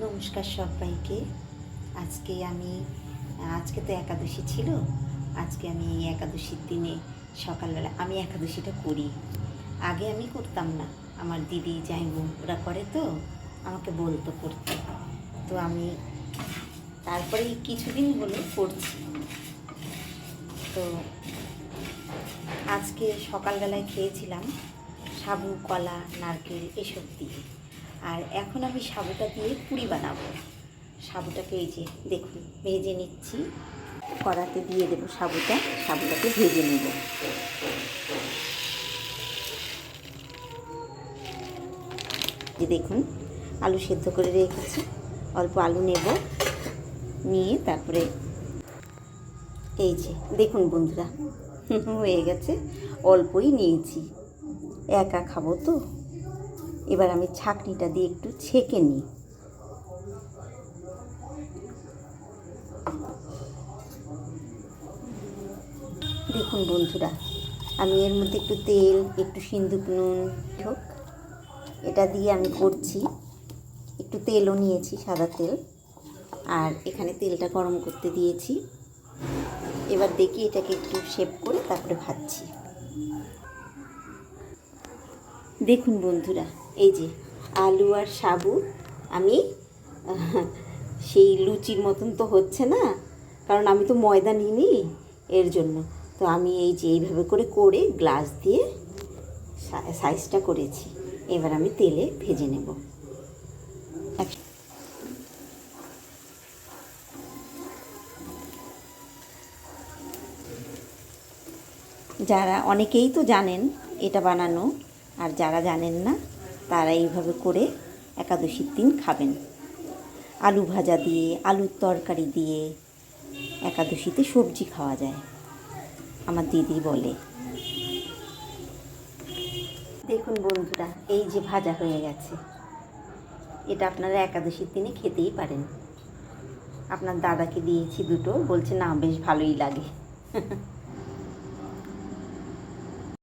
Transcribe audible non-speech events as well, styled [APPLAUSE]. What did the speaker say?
নমস্কার সবাইকে। আজকে আমি, আজকে তো একাদশী ছিল, আজকে আমি এই একাদশীর দিনে সকালবেলা, আমি একাদশীটা করি। আগে আমি করতাম না। আমার দিদি যাই ওরা করে তো, আমাকে বলতো করতে। তো আমি তারপরে কিছুদিন হলো করছি। তো আজকে সকালবেলায় খেয়েছিলাম সাবু, কলা, নারকেল, এসব দিয়ে। আর এখন আমি সাবুটা দিয়ে পুরি বানাবো। সাবুটাকে এই যে দেখুন, ভেজে নিচ্ছি। কড়াতে দিয়ে দেবো সাবুটা, সাবুটাকে ভেজে নেব। যে দেখুন, আলু সেদ্ধ করে রেখেছি। অল্প আলু নেব, নিয়ে তারপরে এই যে, দেখুন বন্ধুরা, হয়ে গেছে। অল্পই নিয়েছি। একা খাব তো? এবার আমি ছাকনিটা দিয়ে একটু ছেঁকে নিই। দেখুন বন্ধুরা, আমি এর মধ্যে একটু তেল, একটু সিন্দুক নুন হোক এটা দিয়ে আমি করছি, একটু তেলও নিয়েছি, সাদা তেল। আর এখানে তেলটা গরম করতে দিয়েছি। এবার দেখি এটাকে একটু শেপ করে তারপরে ভাজছি। দেখুন বন্ধুরা এই যে আলু আর সাবু, আমি, সেই লুচির মতন তো হচ্ছে না, কারণ আমি তো ময়দা নিইনি এর জন্য। তো আমি এই যে এইভাবে করে করে গ্লাস দিয়ে সাইজটা করেছি। এবার আমি তেলে ভেজে নেব। যারা, অনেকেই তো জানেন এটা বানানো, আর যারা জানেন না তারা এইভাবে করে একাদশীর দিন খাবেন। আলু ভাজা দিয়ে, আলুর তরকারি দিয়ে একাদশীতে সবজি খাওয়া যায়। আমার দিদি বলে। দেখুন বন্ধুরা, এই যে ভাজা হয়ে গেছে। এটা আপনারা একাদশীর দিনে খেতেই পারেন। আপনার দাদাকে দিয়েছি দুটো, বলছে, না, বেশ ভালোই লাগে। [LAUGHS]